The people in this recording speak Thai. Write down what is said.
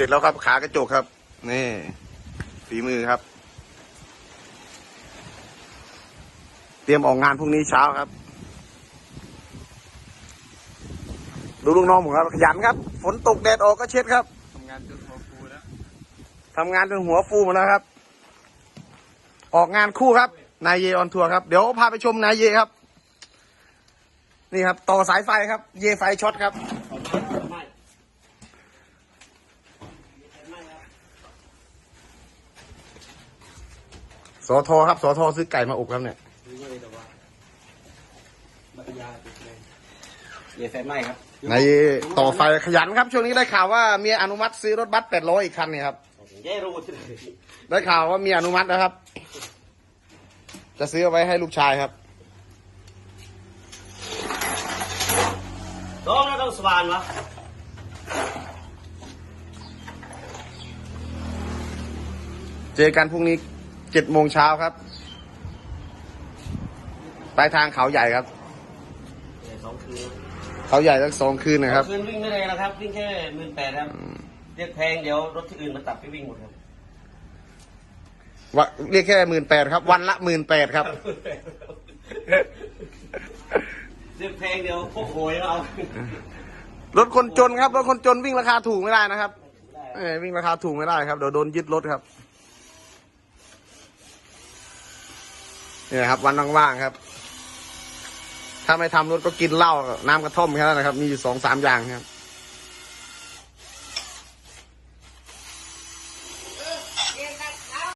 ร็จแล้วครับขากระจกครับ นี่ฝีมือครับ เตรียมออกงานพรุ่งนี้เช้าครับ ดูลูกน้องผมครับขยันครับ ฝนตกแดดออกก็เช็ดครับทำงานจนหัวฟูแล้วทำงานจนหัวฟูหมดแล้วครับ ออกงานคู่ครับ นายเยออนทัวร์ครับ เดี๋ยวพาไปชมนายเยครับ นี่ครับ ต่อสายไฟครับ เยไฟช็อตครับ สอทอครับสอทอซื้อไก่มาอบครับเนี่ยเยไฟไหม้ครับนายเยต่อไฟขยันครับ ช่วงนี้ได้ข่าวว่าเมียอนุมัติซื้อรถบัสแปดร้อยอีกคันนี่ครับเย่รู้ที่ไหนได้ข่าวว่าเมียอนุมัตินะครับ จะซื้อเอาไว้ให้ลูกชายครับต้องแล้วต้องสว่านวะเจอกันพรุ่งนี้ เจ็ดโมงเช้าครับปลายทางเขาใหญ่ครับ สองคืนเขาใหญ่ทั้งสองคืนนะครับ คืนวิ่งไม่ได้นะครับ วิ่งแค่หมื่นแปดครับ เรียกแพงเดี๋ยวรถที่อื่นมาตัดไปวิ่งหมดครับวะเรียกแค่หมื่นแปดครับ วันละหมื่นแปดครับ เรียกแพงเดี๋ยวพวกโหยเอารถคนจนครับ รถคนจนวิ่งราคาถูกไม่ได้นะครับ เอ้ยวิ่งราคาถูกไม่ได้ครับเดี๋ยวโดนยึดรถครับ เนี่ยครับ วันว่างๆครับ ถ้าไม่ทำรถก็กินเหล้าน้ำกระท่อมแค่นั้นนะครับ มีอยู่สองสามอย่างครับ